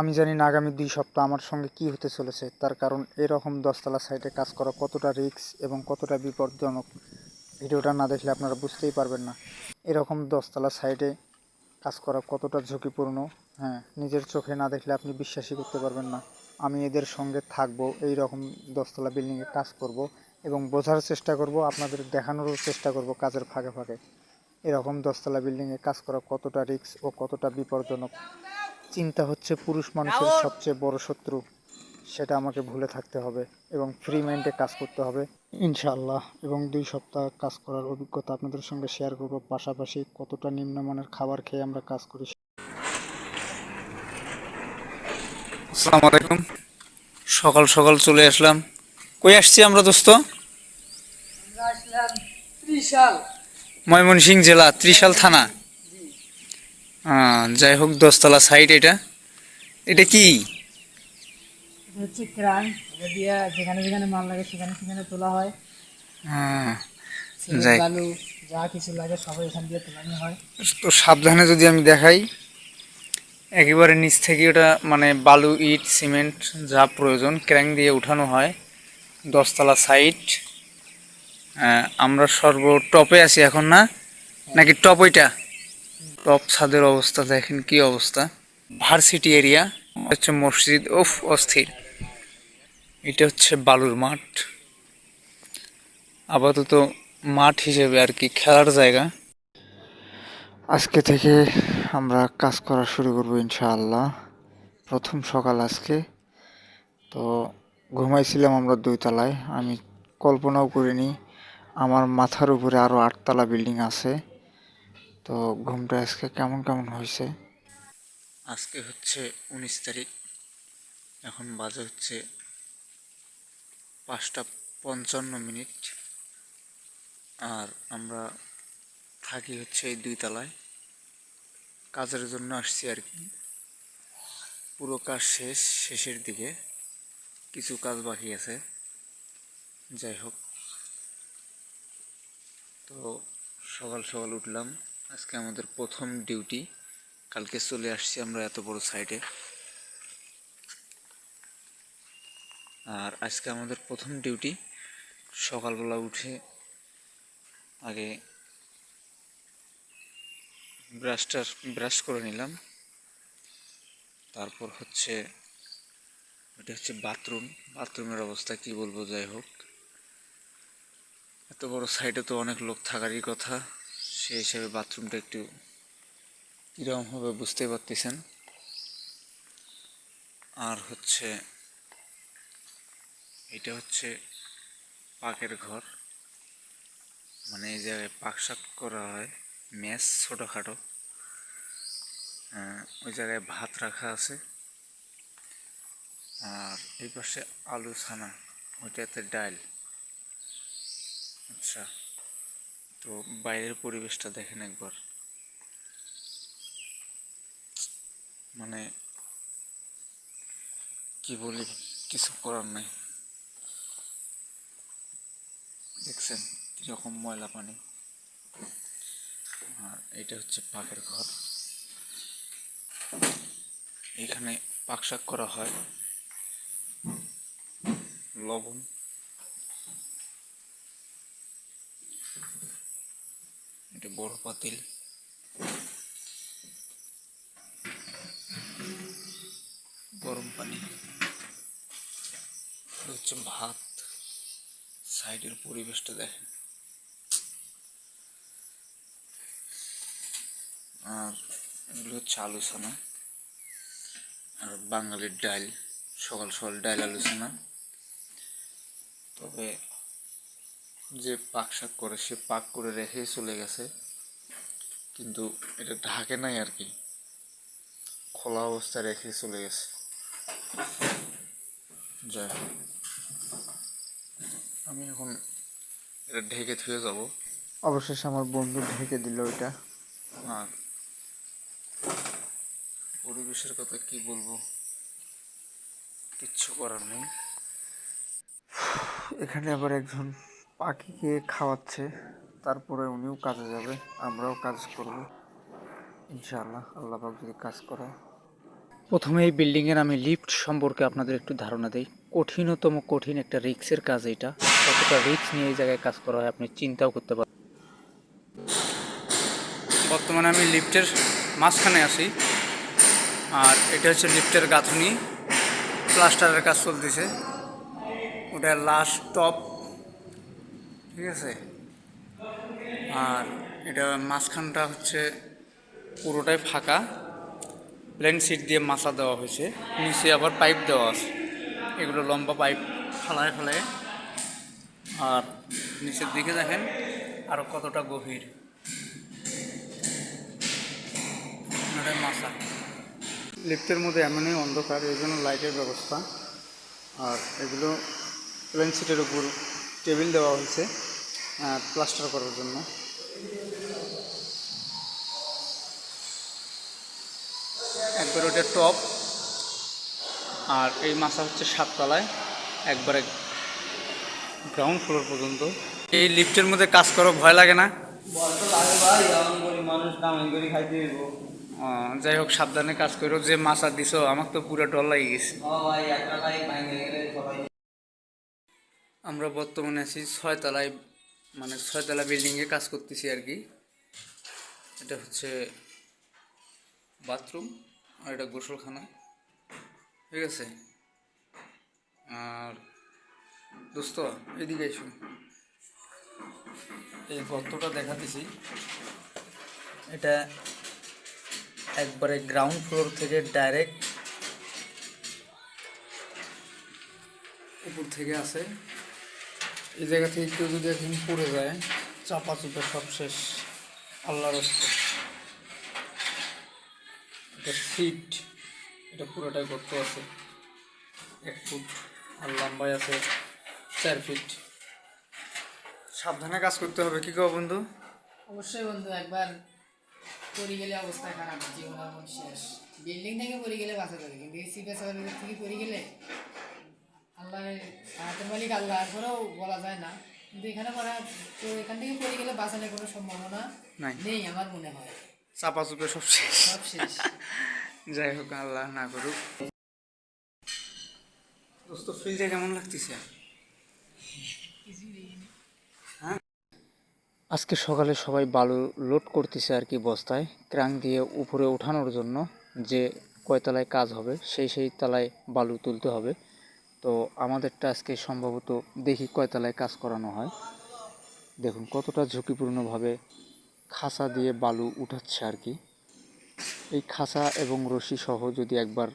আমি জানি না আগামী দুই সপ্তাহ আমার সঙ্গে কি হতে চলেছে, তার কারণ এরকম দশতলা সাইটে কাজ করা কতটা রিস্ক এবং কতটা বিপজ্জনক, ভিডিওটা না দেখলে আপনারা বুঝতেই পারবেন না। এরকম দশতলা সাইটে কাজ করা কতটা ঝুঁকিপূর্ণ হ্যাঁ নিজের চোখে না দেখলে আপনি বিশ্বাসই করতে পারবেন না। আমি এদের সঙ্গে থাকব এই রকম দশতলা বিল্ডিংয়ে কাজ করব এবং বোঝার চেষ্টা করব, আপনাদের দেখানোরও চেষ্টা করব কাজের ফাঁকে ফাঁকে। এরকম দশতলা বিল্ডিংয়ে কাজ করা কতটা রিস্ক ও কতটা বিপজ্জনক। চিন্তা হচ্ছে পুরুষ মানুষের সবচেয়ে বড় শত্রু। সেটা আমাকে ভুলে থাকতে হবে এবং ফ্রি মাইন্ডে কাজ করতে হবে ইনশাআল্লাহ। এবং দুই সপ্তাহ কাজ করার অভিজ্ঞতা আপনাদের সঙ্গে শেয়ার করব। পাশাপাশি কতটা নিম্নমানের খাবার খেয়ে আমরা কাজ করি আসসালামু আলাইকুম। সকাল সকাল চলে আসলাম। কই আসছি আমরা দোস্ত? আসলাম ত্রিশাল। ময়মনসিং জেলা ত্রিশাল থানা। যাই হোক দশতলা সাইড এটা। এটা কি? হচ্ছে ক্রান যেখানে যেখানে মাল লাগে সেখানে সেখানে তোলা হয়। আহ, সিমেন্ট, যাই। বালু যা কিছু লাগে সবাই এখান দিয়ে তোলানো হয়। তো সাবধানে যদি আমি দেখাই একেবারে নিচ থেকে ওটা মানে বালু ইট সিমেন্ট যা প্রয়োজন ক্র্যাং দিয়ে উঠানো হয় দশতলা সাইট আমরা সর্ব টপে আছি এখন না? নাকি টপ ওইটা? টপ ছাদের অবস্থা, দেখেন কি অবস্থা। ভার্সিটি এরিয়া হচ্ছে মসজিদ ওফ অস্থির। এটা হচ্ছে বালুর মাঠ। আপাতত মাঠ হিসেবে আর কি খেলার জায়গা। আজকে থেকে আমরা কাজ করা শুরু করব ইনশাআল্লাহ। প্রথম সকাল আজকে। তো ঘুমাইছিলাম আমরা দুই তলায়। আমি কল্পনাও করিনি, আমার মাথার উপরে আরও আটতলা বিল্ডিং আছে। তো ঘুমটা আজকে কেমন কেমন হয়েছে? আজকে হচ্ছে উনিশ তারিখ। এখন বাজে হচ্ছে পাঁচটা পঞ্চান্ন মিনিট। আর আমরা থাকি হচ্ছে এই দুই তলায় কাজের জন্য আসছি আর কি। পুরো কাজ শেষ, শেষের দিকে কিছু কাজ বাকি আছে। যাই হোক। তো সকাল সকাল উঠলাম। আজকে আমাদের প্রথম ডিউটি কালকে চলে আসছি আমরা এত বড় সাইডে আর আজকে আমাদের প্রথম ডিউটি সকালবেলা উঠে আগে ব্রাশটার ব্রাশ করে নিলাম। তারপর হচ্ছে এটা হচ্ছে বাথরুম বাথরুমের অবস্থা কি বলব, যাই হোক। এত বড় সাইডে তো অনেক লোক থাকারই কথা। সেই হিসাবে বাথরুমটা একটু কীরকম হবে বুঝতে পারতেছেন? আর হচ্ছে, এটা হচ্ছে পাকের ঘর। মানে এই জায়গায় পাক শাক করা হয় মেস ছোটোখাটো। ওই জায়গায় ভাত রাখা আছে। আর এই পাশে আলু ছানা, ওইটাতে ডাল আচ্ছা। তো বাইরের পরিবেশটা দেখেন একবার। মানে কি বলি, কিছু করার নাই। দেখছেন কীরকম ময়লা পানি। আর এটা হচ্ছে পাকের ঘর। এখানে পাক শাক করা হয়। লবণ। এটা বড় পাতিল। গরম পানি। হচ্ছে ভাত। সাইডের পরিবেশটা দেখেন। আর এগুলো হচ্ছে আলোচনা। আর বাঙালির ডাল সকাল সকাল ডাল আলোচনা। তবে যে পাক শাক করে সে পাক করে রেখেই চলে গেছে। কিন্তু এটা ঢাকে নাই আর কি। খোলা অবস্থায় রেখে চলে গেছে। যাই আমি এখন এটা ঢেকে থুয়ে যাব। অবশেষে আমার বন্ধু ঢেকে দিল এটা। আর পরিবেশের কথা কি বলব? কিচ্ছু করার নেই। এখানে আবার একজন পাখিকে খাওয়াচ্ছে, তারপরে উনিও কাজে যাবে, আমরাও কাজ করব। ইনশাআল্লাহ, আল্লাহ যদি কাজ করায়। প্রথমে এই বিল্ডিংয়ের আমি লিফট সম্পর্কে আপনাদের একটু ধারণা দিই। কঠিনতম কঠিন একটা রিক্সের কাজ এটা। কতটা রিক্স নিয়ে এই জায়গায় কাজ করা হয় আপনি চিন্তাও করতে পারেন বর্তমানে আমি লিফটের মাঝখানে আছি। আর এটা হচ্ছে লিফটের গাঁথনি। প্লাস্টারের কাজ চলতেছে। ওটা লাস্ট টপ ঠিক আছে? আর এটা মাঝখানটা হচ্ছে পুরোটাই ফাঁকা। প্লেন সিট দিয়ে মাছা দেওয়া হয়েছে। নিচে আবার পাইপ দেওয়া আছে। এগুলো লম্বা পাইপ ফেলায় ফেলায়। আর নিচের দিকে দেখেন আরও কতটা গভীর। মাছা লিফটের মধ্যে এমনই অন্ধকার, এই জন্য লাইটের ব্যবস্থা। আর এগুলো প্লেন সিটের উপর টেবিল দেওয়া হয়েছে। প্লাস্টার করার জন্য। একবার ওটা টপ আর এই মাছা হচ্ছে সাততলায় একবারে গ্রাউন্ড ফ্লোর পর্যন্ত। এই লিফটের মধ্যে কাজ করো ভয় লাগে না। লাগে যাই হোক সাবধানে কাজ করো। যে মাছা দিছো আমার তো পুরো ডর লাগিয়ে গেছে। আমরা বর্তমানে আছি ছয়তলায়। মানে ছয়তলা বিল্ডিংয়ে কাজ করতেছি আর কি। এটা হচ্ছে বাথরুম আর এটা গোসলখানা। ঠিক আছে? আর দোস্ত, এদিকে এসো। এই গর্তটা দেখাতেছি। এটা একবারে গ্রাউন্ড ফ্লোর থেকে ডাইরেক্ট উপর থেকে আসে এই জায়গা থেকে কেউ যদি একদিন পড়ে যায়, চাপা চুপে সব শেষ। আল্লাহর এটা এটা পুরোটাই গর্ত আছে। এক ফুট আর লম্বাই আছে চার ফিট সাবধানে কাজ করতে হবে। কি কো বন্ধু? অবশ্যই বন্ধু, একবার পড়ে গেলে অবস্থা খারাপ। জীবন শেষ। বিল্ডিং থেকে পড়ে গেলে বাঁচা যাবে। কিন্তু এই সিপে থেকে পড়ে গেলে আল্লাহ হাতের মালিক আল্লাহ এরপরেও বলা যায় না। কিন্তু এখানে পড়া তো এখান থেকে পড়ে গেলে বাঁচানোর কোনো সম্ভাবনা নেই। আমার মনে হয়। চাপা চুপে সব শেষ। সব শেষ। যাই হোক আল্লাহ না করুক। দোস্ত ফ্রিজে কেমন লাগতেছে? আজকে সকালে সবাই বালু লোড করতেছে আর কি বস্তায় ক্রাং দিয়ে উপরে ওঠানোর জন্য যে কয়তলায় কাজ হবে সেই সেই তলায় বালু তুলতে হবে। তো আমাদেরটা আজকে সম্ভবত দেখি কয়তলায় কাজ করানো হয়। দেখুন কতটা ঝুঁকিপূর্ণভাবে খাসা দিয়ে বালু উঠাচ্ছে আর কি। এই খাসা এবং রশি সহ যদি একবার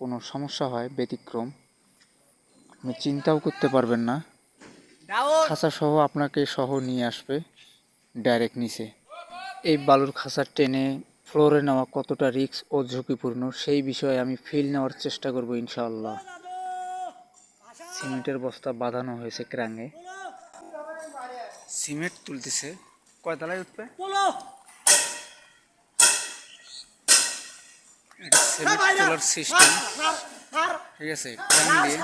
কোনো সমস্যা হয় ব্যতিক্রম আপনি চিন্তাও করতে পারবেন না। খাসা সহ আপনাকে সহ নিয়ে আসবে ডাইরেক্ট নিচে। এই বালুর খাসা টেনে ফ্লোরে নেওয়া কতটা রিস্ক ও ঝুঁকিপূর্ণ সেই বিষয়ে আমি ফিল নেওয়ার চেষ্টা করব ইনশাআল্লাহ। সিমেন্টের বস্তা বাঁধানো হয়েছে ক্রাঙে সিমেন্ট তুলতেছে। কয়তলায় উঠবে? Cement system. ঠিক আছে দিয়ে।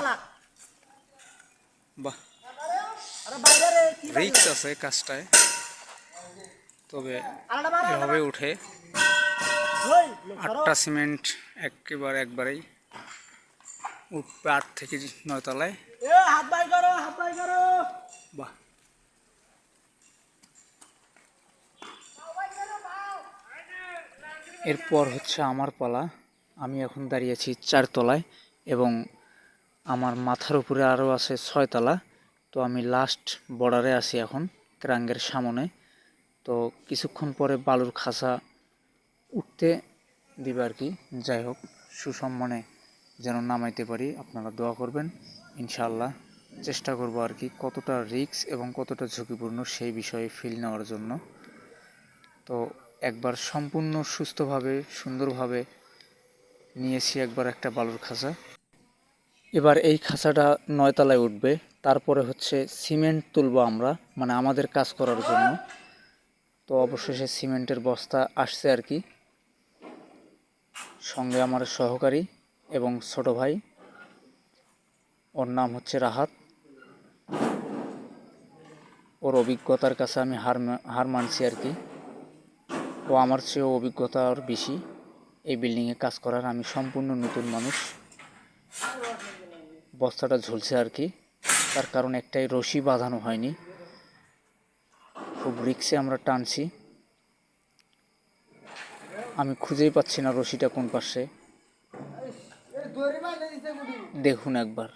রিক্স আছে কাজটায়। তবে এভাবে উঠে আটটা সিমেন্ট একেবারে একবারেই আট থেকে নয় তলায় বাহ। এরপর হচ্ছে আমার পালা। আমি এখন দাঁড়িয়ে আছি চারতলায় এবং আমার মাথার উপরে আরও আছে ছয়তলা। তো আমি লাস্ট বর্ডারে আছি এখন ক্রাঙ্গের সামনে। তো কিছুক্ষণ পরে বালুর খাসা উঠতে দিবে আর কি। যাই হোক সুসম্মানে যেন নামাইতে পারি, আপনারা দোয়া করবেন। ইনশাল্লাহ চেষ্টা করব আর কি কতটা রিস্ক এবং কতটা ঝুঁকিপূর্ণ সেই বিষয়ে ফিল নেওয়ার জন্য। তো একবার সম্পূর্ণ সুস্থভাবে, সুন্দরভাবে নিয়েছি একবার একটা বালুর খাঁচা। এবার এই খাঁচাটা নয়তলায় উঠবে, তারপরে হচ্ছে সিমেন্ট তুলব আমরা মানে আমাদের কাজ করার জন্য। তো অবশেষে সিমেন্টের বস্তা আসছে আর কি। সঙ্গে আমার সহকারী। এবং ছোট ভাই। ওর নাম হচ্ছে রাহাত। ওর অভিজ্ঞতার কাছে আমি হার হার মানছি আর কি। ও আমার চেয়েও অভিজ্ঞতা আর বেশি। এই বিল্ডিংয়ে কাজ করার আমি সম্পূর্ণ নতুন মানুষ। বস্তাটা ঝুলছে আর কি। তার কারণ একটাই, রশি বাঁধানো হয়নি। খুব রিক্সে আমরা টানছি। আমি খুঁজেই পাচ্ছি না রশিটা কোন পাশে। দেখুন একবার।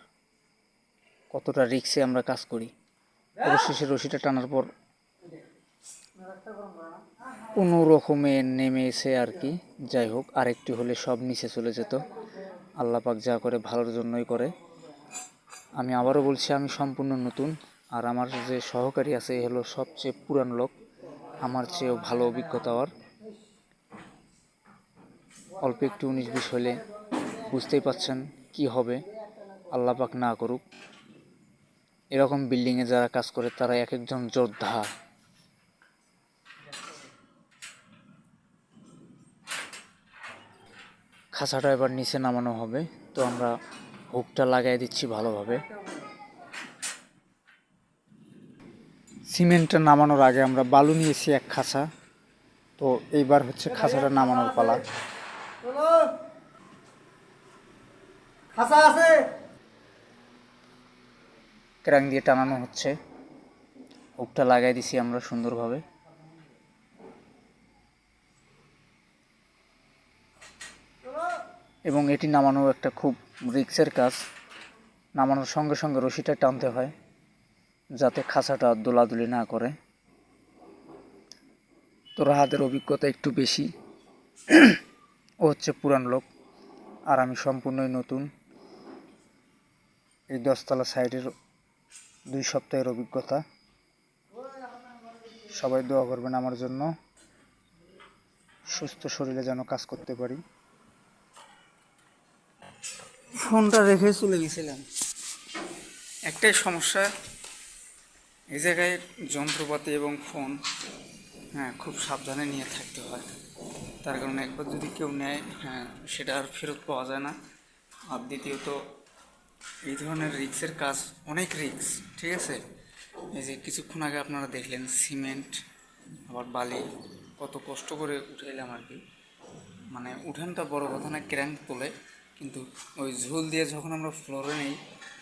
কতটা রিক্সে আমরা কাজ করি। অবশেষে রশিটা টানার পর কোনো রকমে নেমে এসে আর কি, যাই হোক, আরেকটি হলে সব নিচে চলে যেত। আল্লাহ পাক যা করে ভালোর জন্যই করে। আমি আবারও বলছি, আমি সম্পূর্ণ নতুন। আর আমার যে সহকারী আছে, এ হলো সবচেয়ে পুরান লোক। আমার চেয়েও ভালো অভিজ্ঞতা ওর। অল্প একটু উনিশ বিশ হলে বুঝতেই পাচ্ছেন কি হবে? আল্লাহ পাক না করুক। এরকম বিল্ডিংয়ে যারা কাজ করে, তারা এক একজন যোদ্ধা। খাঁচাটা এবার নিচে নামানো হবে। তো আমরা হুকটা লাগাই দিচ্ছি ভালোভাবে। সিমেন্টটা নামানোর আগে আমরা বালু নিয়েছি এক খাঁচা। তো এইবার হচ্ছে খাঁচাটা নামানোর পালা। খাসা আছে। ক্রাং দিয়ে টানানো হচ্ছে। হুকটা লাগাই দিছি আমরা সুন্দরভাবে। এবং এটি নামানো একটা খুব রিক্সের কাজ। নামানোর সঙ্গে সঙ্গে রশিটা টানতে হয়, যাতে খাঁচাটা দোলাদুলি না করে। তো রাহাতের অভিজ্ঞতা একটু বেশি। ও হচ্ছে পুরান লোক, আর আমি সম্পূর্ণই নতুন। এই দশতলা সাইডের দুই সপ্তাহের অভিজ্ঞতা। সবাই দোয়া করবেন আমার জন্য। সুস্থ শরীরে যেন কাজ করতে পারি। ফোনটা রেখে চলে গেছিলাম। একটাই সমস্যা, এই জায়গায় যন্ত্রপাতি এবং ফোন হ্যাঁ খুব সাবধানে নিয়ে থাকতে হয়। তার কারণে একবার যদি কেউ নেয় হ্যাঁ সেটা আর ফেরত পাওয়া যায় না। আর দ্বিতীয়ত এই ধরনের রিক্সের কাজ, অনেক রিক্স, ঠিক আছে? এই যে কিছুক্ষণ আগে আপনারা দেখলেন সিমেন্ট, আবার বালি, কত কষ্ট করে উঠাইলাম আর কি। মানে উঠানটা বড় কথা না, ক্র্যাঙ্ক তোলে, কিন্তু ওই ঝুল দিয়ে যখন আমরা ফ্লোরে নেই,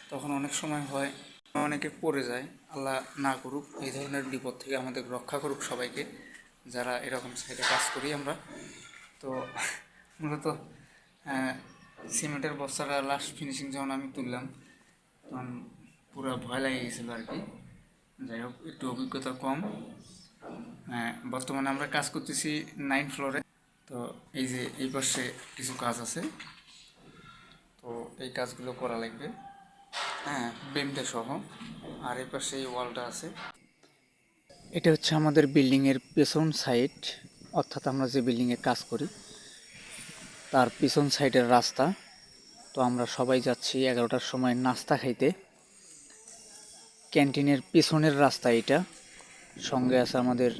তখন অনেক সময় হয়, অনেকে পড়ে যায়, আল্লাহ না করুক, এই ধরনের বিপদ থেকে আমাদের রক্ষা করুক সবাইকে, যারা এরকম সাইডে কাজ করি আমরা। তো, মূলত সিমেন্টের বস্তাটা লাস্ট ফিনিশিং যখন আমি তুললাম তখন পুরো ভয় লাগে গেছিল আর কি। যাই হোক একটু অভিজ্ঞতা কম। হ্যাঁ, বর্তমানে আমরা কাজ করতেছি নাইন ফ্লোরে তো এই যে এই পাশে কিছু কাজ আছে। তো এই কাজগুলো করা লাগবে। হ্যাঁ বেমটা সহ। আর এই পাশে এই ওয়ালটা আছে। এটা হচ্ছে আমাদের বিল্ডিংয়ের পেছন সাইড অর্থাৎ আমরা যে বিল্ডিংয়ে কাজ করি তার পিছন সাইডের রাস্তা। তো আমরা সবাই যাচ্ছি এগারোটার সময় নাস্তা খাইতে। ক্যান্টিনের পিছনের রাস্তা এটা। সঙ্গে আছে আমাদের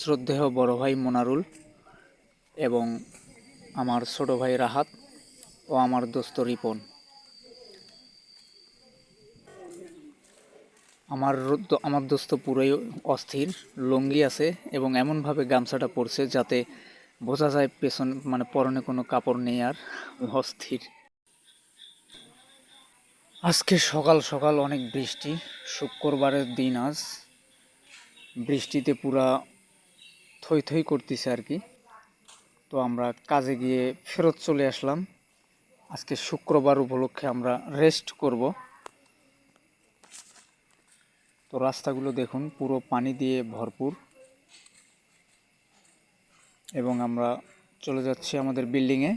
শ্রদ্ধেয় বড় ভাই মোনারুল এবং আমার ছোট ভাই রাহাত ও আমার দোস্ত রিপন। আমার আমার দোস্ত পুরোই অস্থির, লুঙ্গি আছে এবং এমনভাবে গামছাটা পরছে যাতে বোঝা যায় পেছন মানে পরনে কোনো কাপড় নেই আর অস্থির। আজকে সকাল সকাল অনেক বৃষ্টি, শুক্রবারের দিন আজ। বৃষ্টিতে পুরা থই থই করতেছে আর কি। তো আমরা কাজে গিয়ে ফেরত চলে আসলাম। আজকে শুক্রবার উপলক্ষে আমরা রেস্ট করব। তো রাস্তাগুলো দেখুন, পুরো পানি দিয়ে ভরপুর। এবং আমরা চলে যাচ্ছি আমাদের বিল্ডিংয়ে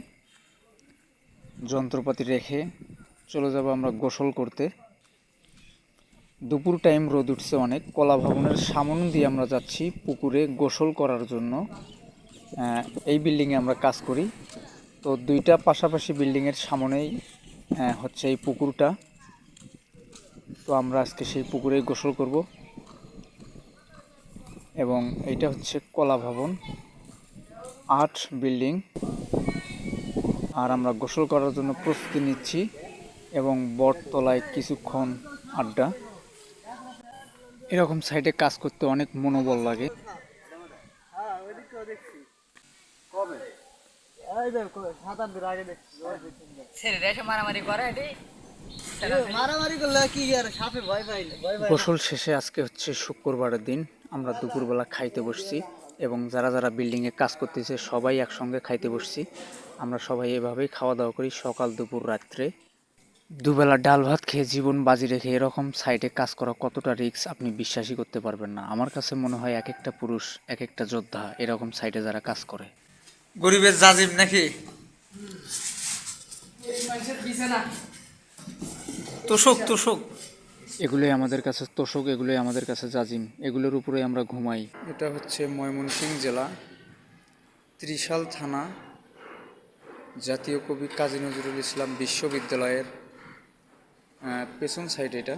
যন্ত্রপাতি রেখে চলে যাব আমরা গোসল করতে। দুপুর টাইম রোদ উঠছে অনেক। কলা ভবনের সামনে দিয়ে আমরা যাচ্ছি পুকুরে গোসল করার জন্য। এই বিল্ডিংয়ে আমরা কাজ করি। তো দুইটা পাশাপাশি বিল্ডিংয়ের সামনেই হচ্ছে এই পুকুরটা। তো আমরা আজকে সেই পুকুরে গোসল করব। এবং এইটা হচ্ছে কলা ভবন। আট বিল্ডিং আর আমরা গোসল করার জন্য প্রস্তুতি নিচ্ছি। এবং বটতলায় কিছুক্ষণ আড্ডা। এরকম সাইডে কাজ করতে অনেক মনোবল লাগে। গোসল শেষে আজকে হচ্ছে শুক্রবারের দিন আমরা দুপুরবেলা খাইতে বসছি এবং যারা যারা বিল্ডিংয়ে কাজ করতেছে সবাই একসঙ্গে খাইতে বসছি। আমরা সবাই এভাবেই খাওয়া দাওয়া করি সকাল দুপুর রাত্রে। দুবেলা ডাল ভাত খেয়ে জীবন বাজি রেখে এরকম সাইডে কাজ করা কতটা রিস্ক আপনি বিশ্বাসই করতে পারবেন না। আমার কাছে মনে হয় এক একটা পুরুষ এক একটা যোদ্ধা এরকম সাইডে যারা কাজ করে। গরিবের জাজিম নাকি? তোষক তোষক। এগুলোই আমাদের কাছে তোষক এগুলোই আমাদের কাছে জাজিম। এগুলোর উপরে আমরা ঘুমাই। এটা হচ্ছে ময়মনসিংহ জেলা ত্রিশাল থানা জাতীয় কবি কাজী নজরুল ইসলাম বিশ্ববিদ্যালয়ের পেছন সাইড এটা।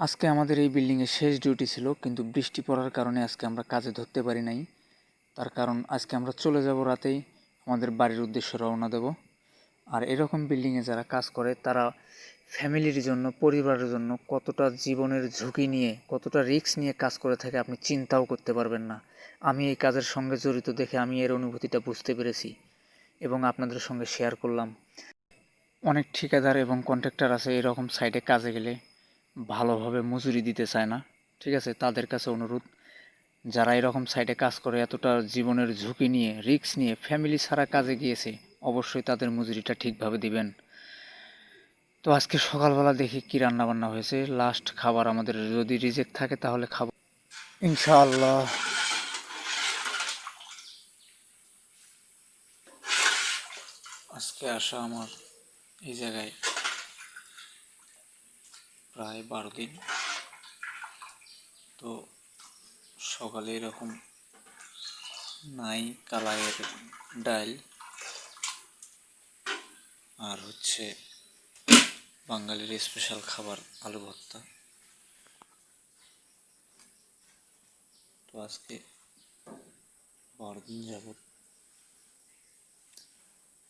আজকে আমাদের এই বিল্ডিংয়ে শেষ ডিউটি ছিল, কিন্তু বৃষ্টি পড়ার কারণে আজকে আমরা কাজে ধরতে পারি নাই। তার কারণ আজকে আমরা চলে যাব রাতেই, আমাদের বাড়ির উদ্দেশ্যে রওনা দেব। আর এরকম বিল্ডিংয়ে যারা কাজ করে, তারা ফ্যামিলির জন্য, পরিবারের জন্য কতটা জীবনের ঝুঁকি নিয়ে, কতটা রিস্ক নিয়ে কাজ করে থাকে আপনি চিন্তাও করতে পারবেন না। আমি এই কাজের সঙ্গে জড়িত দেখে আমি এর অনুভূতিটা বুঝতে পেরেছি এবং আপনাদের সঙ্গে শেয়ার করলাম। অনেক ঠিকাদার এবং কন্ট্রাক্টর আছে এরকম সাইডে কাজে গেলে ভালোভাবে মজুরি দিতে চায় না, ঠিক আছে? তাদের কাছে অনুরোধ, যারা এরকম সাইডে কাজ করে এতটা জীবনের ঝুঁকি নিয়ে রিস্ক নিয়ে ফ্যামিলি ছাড়া কাজে গিয়েছে, অবশ্যই তাদের মজুরিটা ঠিকভাবে দিবেন। তো আজকে সকালবেলা দেখি কি রান্না বান্না হয়েছে। লাস্ট খাবার আমাদের যদি রিজেক্ট থাকে তাহলে খাব ইনশাআল্লাহ। আজকে আসা আমার এই জায়গায় প্রায় বারো দিন। তো সকালে এরকম নাই কালাইয়ের ডাল আর হচ্ছে বাঙালির স্পেশাল খাবার আলু ভর্তা। তো আজকে বারো দিন যাবত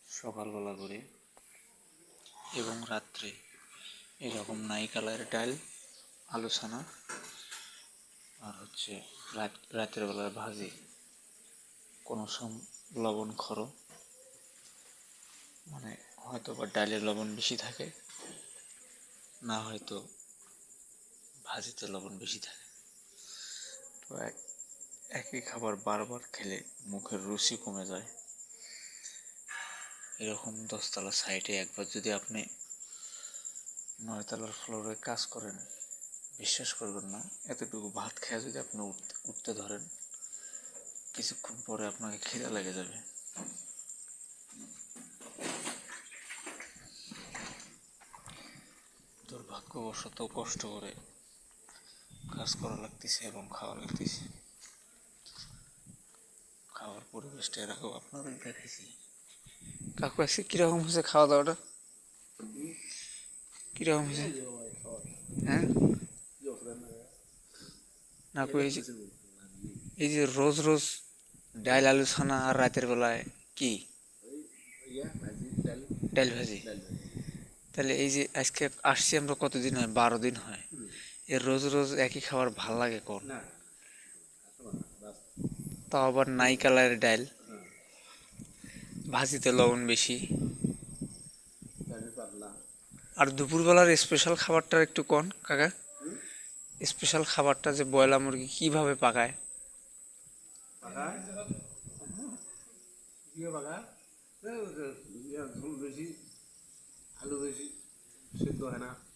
সকালবেলা করে এবং রাত্রে এরকম নাই কালারের ডাল আলু ছানা আর হচ্ছে রাত, রাতের বেলার ভাজি। কোনো সম, লবণ খরো। মানে হয়তো বা ডালের লবণ বেশি থাকে, না হয়তো ভাজিতে লবণ বেশি থাকে। তো এক, একই খাবার বারবার খেলে মুখের রুচি কমে যায়। এরকম দশতলা সাইডে একবার যদি আপনি নয়তলার ফ্লোরে কাজ করেন, বিশ্বাস করবেন না, এতটুকু ভাত খেয়ে যদি আপনি উঠতে ধরেন, কিছুক্ষণ পরে আপনাকে খিদা লেগে যাবে। দুর্ভাগ্যবশত কষ্ট করে কাজ করা লাগতেছে এবং খাওয়া লাগতেছে। খাওয়ার পরিবেশটা এরকম আপনাদের দেখেছি কাকু আজকে কীরকম হয়েছে খাওয়া দাওয়াটা? কীরকম হয়েছে? হ্যাঁ? না এই যে এই যে রোজ রোজ ডাল আলু ছানা আর রাতের বেলায় কি? ডাল ভাজি। তাহলে এই যে আজকে আসছি আমরা কতদিন হয়? বারো দিন হয়। এর রোজ রোজ একই খাবার ভালো লাগে কোন? তাও আবার নাই কালারের ডাল ভাজিতে লবণ বেশি। আর দুপুরবেলার স্পেশাল খাবারটার একটু কন কাকা? স্পেশাল খাবারটা যে বয়লা মুরগি কীভাবে পাকায়?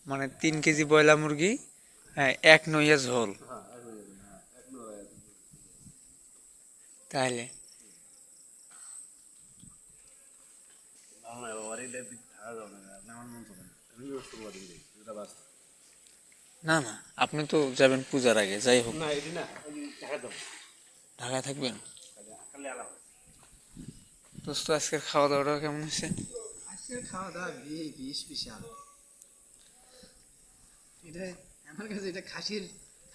মানে তিন কেজি বয়লা মুরগি হ্যাঁ এক নইয়া ঝোল। তাহলে না না আপনি তো যাবেন পূজার আগে যাই হোক। ঢাকায় থাকবেন? দোস্ত আজকের খাওয়া দাওয়াটা কেমন হয়েছে? আজকের খাওয়া দাওয়া বিষ বিশাল এটা আমার কাছে এটা খাসির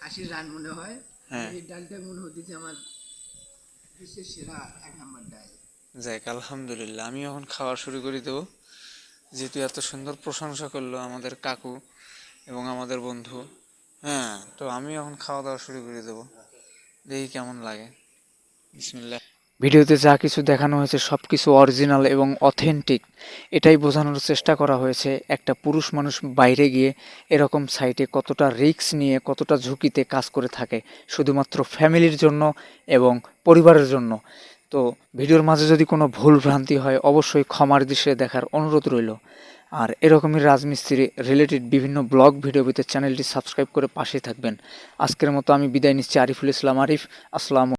খাসির রান মনে হয়। হ্যাঁ। এই ডালটা মনে হতেছে আমার বিশ্বের সেরা এক নম্বর ডাল। যাক আলহামদুলিল্লাহ আমি এখন খাওয়া শুরু করে দেবো। যেহেতু এত সুন্দর প্রশংসা করল আমাদের কাকু এবং আমাদের বন্ধু হ্যাঁ তো আমি এখন খাওয়া দাওয়া শুরু করে দেবো। দেখি কেমন লাগে। বিসমিল্লাহ। ভিডিওতে যা কিছু দেখানো হয়েছে সব কিছু অরিজিনাল এবং অথেন্টিক, এটাই বোঝানোর চেষ্টা করা হয়েছে একটা পুরুষ মানুষ বাইরে গিয়ে এরকম সাইটে কতটা রিস্ক নিয়ে, কতটা ঝুঁকিতে কাজ করে থাকে, শুধুমাত্র ফ্যামিলির জন্য এবং পরিবারের জন্য। তো ভিডিওর মাঝে যদি কোনো ভুল ভ্রান্তি হয়, অবশ্যই ক্ষমার দৃশ্যে দেখার অনুরোধ রইল। আর এরকমই রাজমিস্ত্রি রিলেটেড বিভিন্ন ব্লগ ভিডিও পেতে চ্যানেলটি সাবস্ক্রাইব করে পাশে থাকবেন। আজকের মতো আমি বিদায় নিচ্ছি, আরিফুল ইসলাম, আরিফ, আসসালাম